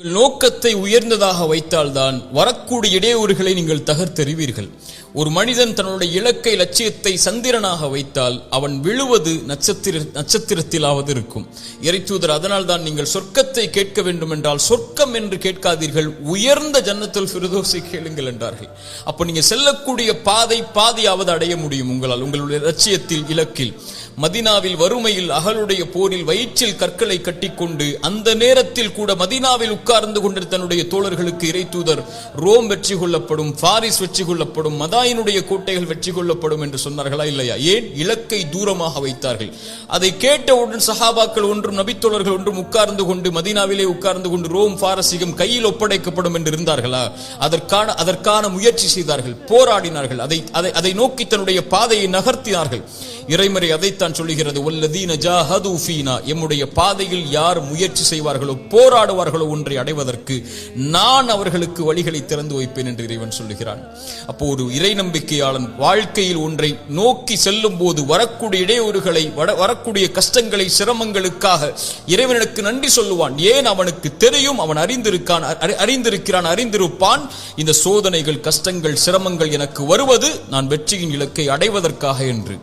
உங்கள் நோக்கத்தை உயர்ந்ததாக வைத்தால்தான் வரக்கூடிய இடையூறுகளை நீங்கள் தகர்த்தெறிவீர்கள். ஒரு மனிதன் தன்னுடைய இலக்கை லட்சியத்தை சந்திரனாக வைத்தால் அவன் விழுவது நட்சத்திர நட்சத்திரத்திலாவது இருக்கும். இறைத்தூதர் அதனால் தான் நீங்கள் சொர்க்கத்தை கேட்க வேண்டும் என்றால் சொர்க்கம் என்று கேட்காதீர்கள். உயர்ந்த ஜன்னத்தில் ஃபிரதோஸை கேளுங்கள் என்றார்கள். அப்போ நீங்கள் செல்லக்கூடிய பாதை பாதையாவது அடைய முடியும் உங்களால் உங்களுடைய லட்சியத்தில் இலக்கில். மதினாவில் வறுமையில் அகலுடைய போரில் வயிற்றில் கற்களை கட்டிக்கொண்டு அந்த நேரத்தில் கூட மதினாவில் உட்கார்ந்து கொண்டு தன்னுடைய தோழர்களுக்கு இறை தூதர் ரோம் வெற்றி கொள்ளப்படும் பாரிஸ் வெற்றி கொள்ளப்படும் மதாயினுடைய கோட்டைகள் வெற்றி கொள்ளப்படும் என்று சொன்னார்களா இல்லையா? ஏன்? இலக்கை தூரமாக வைத்தார்கள். அதை கேட்டவுடன் சஹாபாக்கள் ஒன்றும் நபித்தோழர்கள் ஒன்றும் உட்கார்ந்து கொண்டு மதினாவிலே உட்கார்ந்து கொண்டு ரோம் பாரசீகம் கையில் ஒப்படைக்கப்படும் என்று இருந்தார்களா? அதற்கான அதற்கான முயற்சி செய்தார்கள் போராடினார்கள். அதை அதை அதை நோக்கி தன்னுடைய பாதையை நகர்த்தினார்கள். இறைமறை அதைத்தான் சொல்லுகிறது வல்லதீன ஜாஹது ஃபீனா. எம்முடைய பாதையில் யார் முயற்சி செய்வார்களோ போராடுவார்களோ ஒன்றை அடைவதற்கு நான் அவர்களுக்கு வழிகளை திறந்து வைப்பேன் என்று இறைவன் சொல்லுகிறான். அப்போ ஒரு இறை நம்பிக்கையாளன் வாழ்க்கையில் ஒன்றை நோக்கி செல்லும் போது வரக்கூடிய இடையூறுகளை வட- வரக்கூடிய கஷ்டங்களை சிரமங்களுக்காக இறைவனுக்கு நன்றி சொல்லுவான். ஏன் அவனுக்கு தெரியும்? அவன் அறிந்திருக்கான் அறிந்திருக்கிறான் அறிந்திருப்பான். இந்த சோதனைகள் கஷ்டங்கள் சிரமங்கள் எனக்கு வருவது நான் வெற்றியின் இலக்கை அடைவதற்காக என்று.